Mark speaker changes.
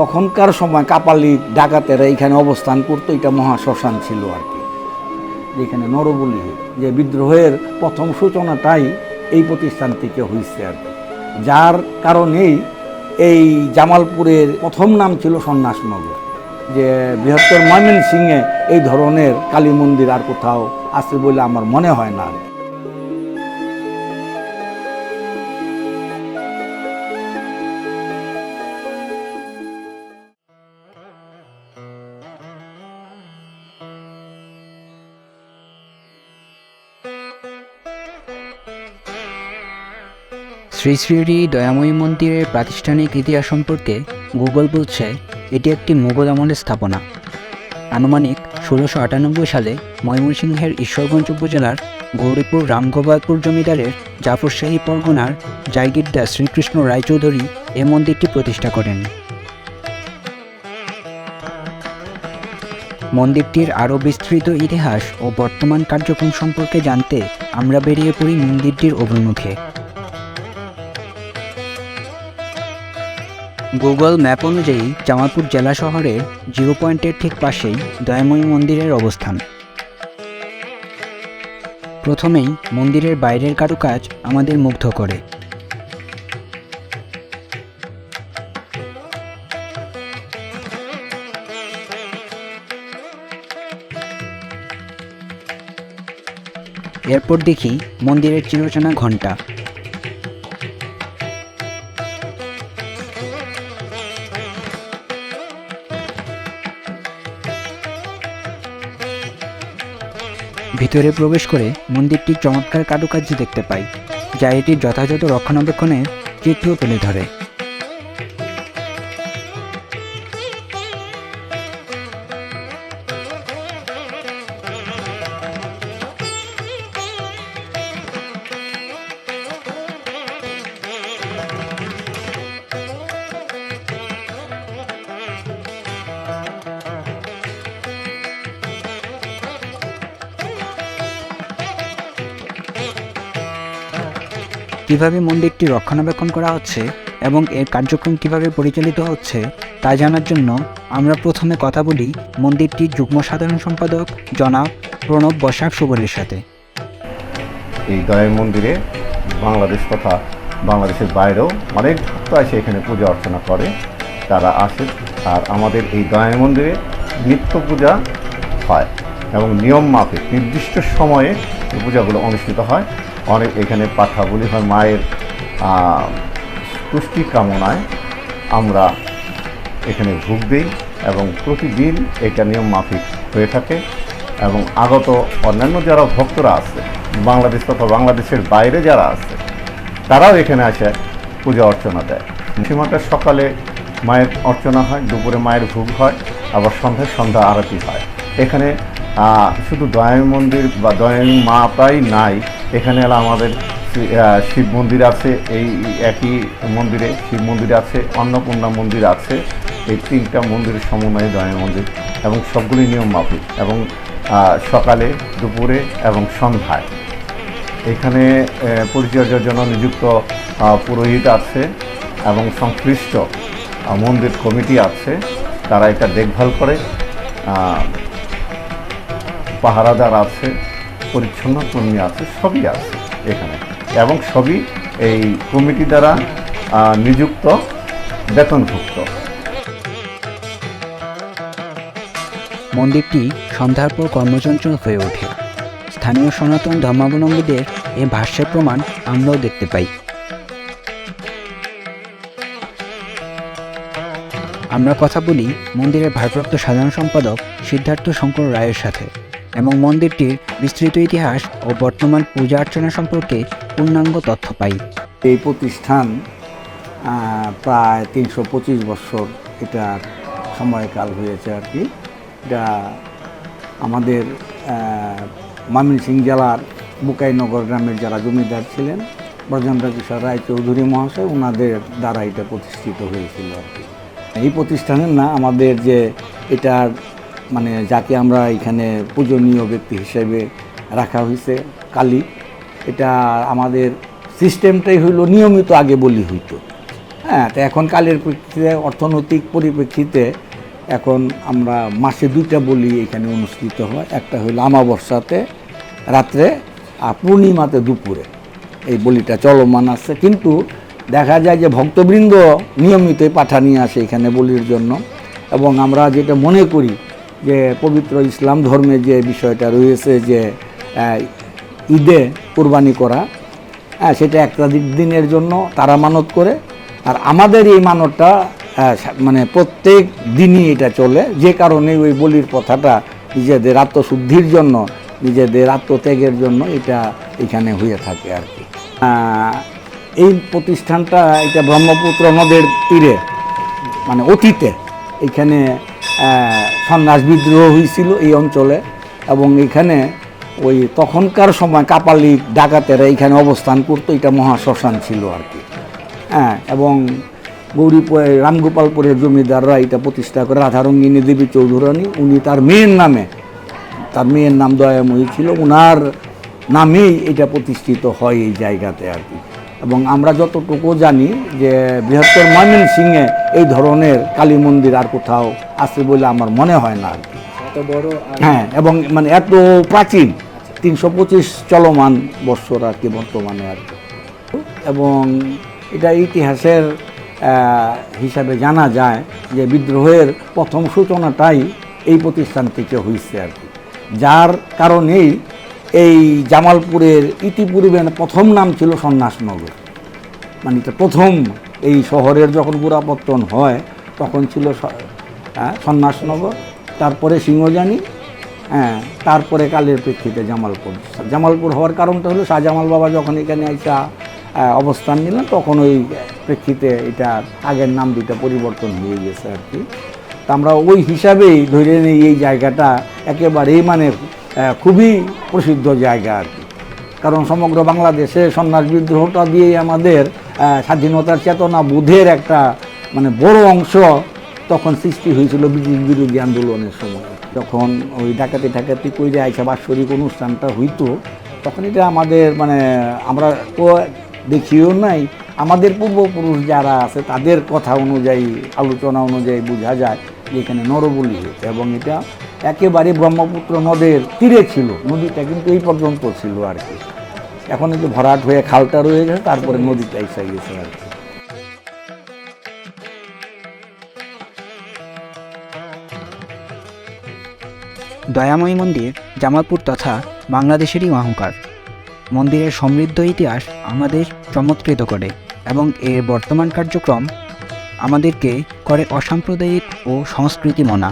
Speaker 1: তখনকার সময় কাপালি ডাকাতেরা এখানে অবস্থান করতো, এটা মহা শ্মশান ছিল আর কি। যেখানে নরবলি, যে বিদ্রোহের প্রথম সূচনাটাই এই প্রতিষ্ঠান থেকে হয়েছে আর কি। যার কারণেই এই জামালপুরের প্রথম নাম ছিল সন্ন্যাসনগর, যে বৃহত্তর ময়মনসিংহে এই ধরনের কালী মন্দির আর কোথাও আছে বলে আমার মনে হয় না আর
Speaker 2: শ্রী শ্রী দয়াময়ী মন্দিরের প্রাতিষ্ঠানিক ইতিহাস সম্পর্কে গুগল বলছে, এটি একটি মুঘল আমলের স্থাপনা। আনুমানিক ষোলোশো আটানব্বই সালে ময়মনসিংহের ঈশ্বরগঞ্জ উপজেলার গৌরীপুর রামগোপালপুর জমিদারের জাফরশাহী পরগনার জায়গিরদা শ্রীকৃষ্ণ রায়চৌধুরী এ মন্দিরটি প্রতিষ্ঠা করেন। মন্দিরটির আরও বিস্তৃত ইতিহাস ও বর্তমান কার্যক্রম সম্পর্কে জানতে আমরা বেরিয়ে পড়ি মন্দিরটির অভিমুখে। গুগল ম্যাপ অনুযায়ী জামালপুর জেলা শহরের জিরো পয়েন্টের ঠিক পাশেই দয়াময়ী মন্দিরের অবস্থান। প্রথমেই মন্দিরের বাইরের কারুকাজ আমাদের মুগ্ধ করে। এরপর দেখি মন্দিরের চিরচেনা ঘণ্টা। ভিতরে প্রবেশ করে মন্দিরটির চমৎকার কারুকার্য দেখতে পাই, যা এটির যথাযথ রক্ষণাবেক্ষণের চিত্র তুলে ধরে। কীভাবে মন্দিরটি রক্ষণাবেক্ষণ করা হচ্ছে এবং এর কার্যক্রম কীভাবে পরিচালিত হচ্ছে, তা জানার জন্য আমরা প্রথমে কথা বলি মন্দিরটির যুগ্ম সাধারণ সম্পাদক জনাব প্রণব বসাক সুবলের সাথে।
Speaker 3: এই দয়াল মন্দিরে বাংলাদেশ তথা বাংলাদেশের বাইরেও অনেক ভক্ত আসে এখানে পূজা অর্চনা করে, তারা আসে আর আমাদের এই দয়াল মন্দিরে নিত্য পূজা হয় এবং নিয়ম মাফিক নির্দিষ্ট সময়ে এই পূজাগুলো অনুষ্ঠিত হয়। অনেক এখানে পাঠা বলি হয় মায়ের তুষ্টি কামনায় আমরা এখানে ভোগ দিই এবং প্রতিদিন এটা নিয়ম মাফিক হয়ে থাকে এবং আগত অন্যান্য যারা ভক্তরা আছে, বাংলাদেশ তথা বাংলাদেশের বাইরে যারা আছে, তারাও এখানে আসে পূজা অর্চনা দেয়। সীমাটা সকালে মায়ের অর্চনা হয়, দুপুরে মায়ের ভোগ হয়, আবার সন্ধ্যায় সন্ধ্যা আরতি হয়। এখানে শুধু দয়ামী মন্দির বা দয়ামী মা প্রায় নাই। এখানে হলো আমাদের শিব মন্দির আছে, এই একই মন্দিরে শিব মন্দির আছে, অন্নপূর্ণা মন্দির আছে। এই তিনটা মন্দিরের সমন্বয়ে দয়ামী মন্দির এবং সবগুলি নিয়ম মাফিক এবং সকালে, দুপুরে এবং সন্ধ্যায়। এখানে পরিচর্যার জন্য নিযুক্ত পুরোহিত আছে এবং সংশ্লিষ্ট মন্দির কমিটি আছে। তারা এটা দেখভাল করে পাহারাদার আছে, পরিচ্ছন্ন কর্মী আছে, সবই আছে এখানে। এবং সবই এই কমিটি দ্বারা নিযুক্ত, বেতনভুক্ত।
Speaker 2: মন্দিরটি সন্ধ্যার পর কর্মচঞ্চল হয়ে ওঠে। স্থানীয় সনাতন ধর্মাবলম্বীদের এ ভাষ্যের প্রমাণ আমরাও দেখতে পাই। আমরা কথা বলি মন্দিরের ভারপ্রাপ্ত সাধারণ সম্পাদক সিদ্ধার্থ শঙ্কর রায়ের সাথে। এবং মন্দিরটির বিস্তৃত ইতিহাস ও বর্তমান পূজা অর্চনা সম্পর্কে পূর্ণাঙ্গ তথ্য পাই।
Speaker 1: এই প্রতিষ্ঠান প্রায় তিনশো পঁচিশ বছর এটার সময়কাল হয়েছে আর কি। এটা আমাদের ময়মনসিংহ জেলার বুকাইনগর গ্রামের যারা জমিদার ছিলেন ব্রজেন্দ্র কিশোর রায় চৌধুরী মহাশয় ওনাদের দ্বারা এটা প্রতিষ্ঠিত হয়েছিল আর কি। এই প্রতিষ্ঠানের না, আমাদের যে এটার মানে যাকে আমরা এখানে পূজনীয় ব্যক্তি হিসেবে রাখা হয়েছে, কালী। এটা আমাদের সিস্টেমটাই হইল নিয়মিত আগে বলি হইতো। হ্যাঁ তো এখন কালের প্রেক্ষিতে অর্থনৈতিক পরিপ্রেক্ষিতে এখন আমরা মাসে দুইটা বলি এখানে অনুষ্ঠিত হয়। একটা হলো আমাবস্যাতে রাত্রে আর পূর্ণিমাতে দুপুরে। এই বলিটা চলমান আছে। কিন্তু দেখা যায় যে ভক্তবৃন্দ নিয়মিতই পাঠা নিয়ে আসে এখানে বলির জন্য। এবং আমরা যেটা মনে করি যে পবিত্র ইসলাম ধর্মে যে বিষয়টা রয়েছে যে ঈদে কোরবানি করা হ্যাঁ সেটা একটা দিনের জন্য তারা মানত করে। আর আমাদের এই মানতটা মানে প্রত্যেক দিনই এটা চলে। যে কারণে ওই বলির কথাটা নিজেদের আত্মশুদ্ধির জন্য, নিজেদের আত্মত্যাগের জন্য এটা এখানে হয়ে থাকে আর কি। এই প্রতিষ্ঠানটা এটা ব্রহ্মপুত্র নদের তীরে মানে অতীতে এখানে সন্ন্যাস বিদ্রোহ হয়েছিল এই অঞ্চলে এবং এখানে ওই তখনকার সময় কাপালিক ডাকাতেরা এখানে অবস্থান করতো, এটা মহাশ্মশান ছিল আর কি। হ্যাঁ এবং গৌরীপুর, রামগোপালপুরের জমিদাররা এটা প্রতিষ্ঠা করে, রাধারঙ্গিনী দেবী চৌধুরানী, উনি তার মেয়ের নামে, তার মেয়ের নাম দয়াময়ী ছিল ওনার নামেই এটা প্রতিষ্ঠিত হয় এই জায়গাতে আর কি। এবং আমরা যতটুকু জানি যে বৃহত্তর ময়মনসিংহে এই ধরনের কালী মন্দির আর কোথাও আছে বলে আমার মনে হয় না আর কি। হ্যাঁ এবং মানে এত প্রাচীন তিনশো পঁচিশ চলমান বৎসর আর কি বর্তমানে আর কি। এবং এটা ইতিহাসের হিসাবে জানা যায় যে বিদ্রোহের প্রথম সূচনাটাই এই প্রতিষ্ঠান থেকে হয়েছে আর কি। যার কারণেই এই জামালপুরের ইতিপূর্বে প্রথম নাম ছিল সন্ন্যাসনগর মানে প্রথম এই শহরের যখন গোড়াপত্তন হয় তখন ছিল হ্যাঁ, সন্ন্যাসনগর তারপরে সিংহজানি হ্যাঁ তারপরে কালের প্রেক্ষিতে জামালপুর। জামালপুর হওয়ার কারণটা হলো শাহজামাল বাবা যখন এখানে আইসা অবস্থান নিলেন তখন ওই প্রেক্ষিতে এটা আগের নাম দুইটা পরিবর্তন হয়ে গেছে আর কি। তা আমরা ওই হিসাবেই ধরে নিই এই জায়গাটা একেবারেই মানে খুবই প্রসিদ্ধ জায়গা আর কি। কারণ সমগ্র বাংলাদেশে সন্ন্যাস বিদ্রোহটা দিয়েই আমাদের স্বাধীনতার চেতনা বোধের একটা মানে বড় অংশ তখন সৃষ্টি হয়েছিল ব্রিটিশ বিরোধী আন্দোলনের সময়। যখন ওই ডাকাতি টাকাতি কইরে আইসা বাৎসরিক অনুষ্ঠানটা হইতো, তখন এটা আমাদের মানে আমরা তো দেখিও নাই। আমাদের পূর্বপুরুষ যারা আছে, তাদের কথা অনুযায়ী, আলোচনা অনুযায়ী বোঝা যায় যে এখানে নরবলি হয়েছে এবং এটা একেবারে ব্রহ্মপুত্র নদের তীরে ছিল, নদীটা কিন্তু এই পর্যন্ত ছিল আর কি। এখন একটু ভরাট হয়ে খালটা রয়ে গেছে তারপরে নদীটা এসে গেছে আর কি
Speaker 2: দয়াময়ী মন্দির, জামালপুর তথা বাংলাদেশেরই অহংকার। মন্দিরের সমৃদ্ধ ইতিহাস আমাদের চমৎকৃত করে এবং এর বর্তমান কার্যক্রম আমাদেরকে করে অসাম্প্রদায়িক ও সংস্কৃতি মনা